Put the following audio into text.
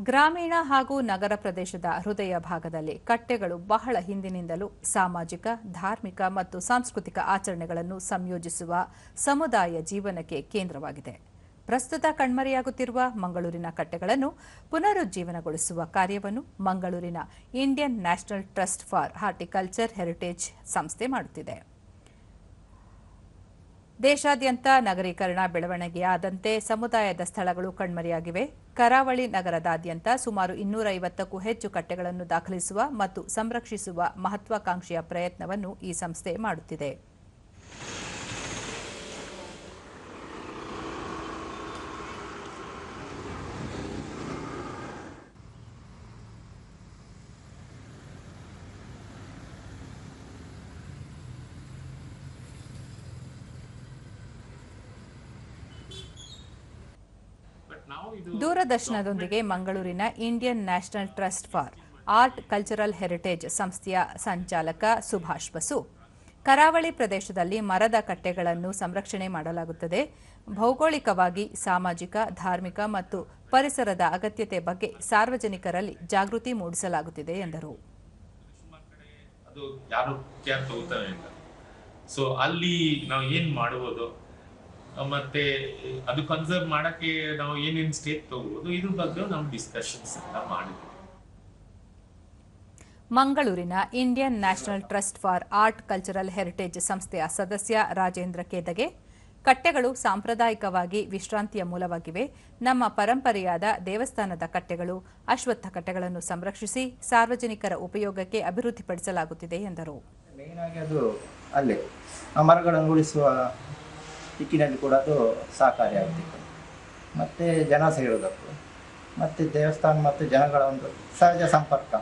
ಗ್ರಾಮೀಣ ಹಾಗೂ ನಗರ ಪ್ರದೇಶದ ಹೃದಯ ಭಾಗದಲ್ಲಿ ಕಟ್ಟೆಗಳು ಬಹಳ ಹಿಂದಿನಿಂದಲೂ ಸಾಮಾಜಿಕ, ಧಾರ್ಮಿಕ ಮತ್ತು ಸಾಂಸ್ಕೃತಿಕ ಆಚರಣೆಗಳನ್ನು ಸಂಯೋಜಿಸುವ ಸಮುದಾಯ ಜೀವನಕ್ಕೆ ಕೇಂದ್ರವಾಗಿದೆ. ಪ್ರಸ್ತುತ ಕಣ್ಮರೆಯಾಗುತ್ತಿರುವ ಮಂಗಳೂರಿನ ಕಟ್ಟೆಗಳನ್ನು ಪುನರುಜ್ಜೀವನಗೊಳಿಸುವ ಕಾರ್ಯವನ್ನು ಮಂಗಳೂರಿನ Indian national trust for horticulture heritage ಸಂಸ್ಥೆ ಮಾಡುತ್ತಿದೆ. ದೇಶಾದ್ಯಂತ ನಗರೀಕರಣ ಬೆಳವಣಿಗೆಯಾದಂತೆ ಸಮುದಾಯದ ಸ್ಥಳಗಳು ಕಣ್ಮರೆಯಾಗಿವೆ. ಕರಾವಳಿ ನಗರದಾದ್ಯಂತ ಸುಮಾರು ಇನ್ನೂರ ಐವತ್ತಕ್ಕೂ ಹೆಚ್ಚು ಕಟ್ಟೆಗಳನ್ನು ದಾಖಲಿಸುವ ಮತ್ತು ಸಂರಕ್ಷಿಸುವ ಮಹತ್ವಾಕಾಂಕ್ಷೆಯ ಪ್ರಯತ್ನವನ್ನು ಈ ಸಂಸ್ಥೆ ಮಾಡುತ್ತಿದೆ. ದೂರದರ್ಶನದೊಂದಿಗೆ ಮಂಗಳೂರಿನ Indian national trust for art cultural heritage ಸಂಸ್ಥೆಯ ಸಂಚಾಲಕ ಸುಭಾಷ್ ಬಸು. ಕರಾವಳಿ ಪ್ರದೇಶದಲ್ಲಿ ಮರದ ಕಟ್ಟೆಗಳನ್ನು ಸಂರಕ್ಷಣೆ ಮಾಡಲಾಗುತ್ತದೆ. ಭೌಗೋಳಿಕವಾಗಿ ಸಾಮಾಜಿಕ ಧಾರ್ಮಿಕ ಮತ್ತು ಪರಿಸರದ ಅಗತ್ಯತೆ ಬಗ್ಗೆ ಸಾರ್ವಜನಿಕರಲ್ಲಿ ಜಾಗೃತಿ ಮೂಡಿಸಲಾಗುತ್ತಿದೆ ಎಂದರು. ಸುಮಾರು ಯಾರು ಕೇರ್ ತಗೋತಾರೆ ಇಲ್ಲ ಸೊ ಅಲ್ಲಿ ನಾವು ಏನ್ ಮಾಡಬಹುದು ಮತ್ತೆ ಅದು ಕನ್ಸರ್ವ್ ಮಾಡಕ್ಕೆ ನಾವು ಏನೇನು ಸ್ಟೇಪ್ ತಗೋಬಹುದು ಇದ್ರ ಬಗ್ಗೆ ನಾವು ಡಿಸ್ಕಷನ್ಸ್ ಎಲ್ಲ ಮಾಡಿದ್ವಿ. ಮಂಗಳೂರಿನ Indian national trust for art cultural heritage ಸಂಸ್ಥೆಯ ಸದಸ್ಯ ರಾಜೇಂದ್ರ ಕೇದಗೆ ಕಟ್ಟೆಗಳು ಸಾಂಪ್ರದಾಯಿಕವಾಗಿ ವಿಶ್ರಾಂತಿಯ ಮೂಲವಾಗಿವೆ. ನಮ್ಮ ಪರಂಪರೆಯಾದ ದೇವಸ್ಥಾನದ ಕಟ್ಟೆಗಳು ಅಶ್ವತ್ಥ ಕಟ್ಟೆಗಳನ್ನು ಸಂರಕ್ಷಿಸಿ ಸಾರ್ವಜನಿಕರ ಉಪಯೋಗಕ್ಕೆ ಅಭಿವೃದ್ಧಿಪಡಿಸಲಾಗುತ್ತಿದೆ ಎಂದರು. ದಿಕ್ಕಿನಲ್ಲಿ ಕೂಡ ಅದು ಸಹಕಾರಿಯಾಗಬೇಕು ಮತ್ತು ಜನ ಸೇರೋದಕ್ಕೂ ಮತ್ತು ದೇವಸ್ಥಾನ ಮತ್ತು ಜನಗಳ ಒಂದು ಸಹಜ ಸಂಪರ್ಕ.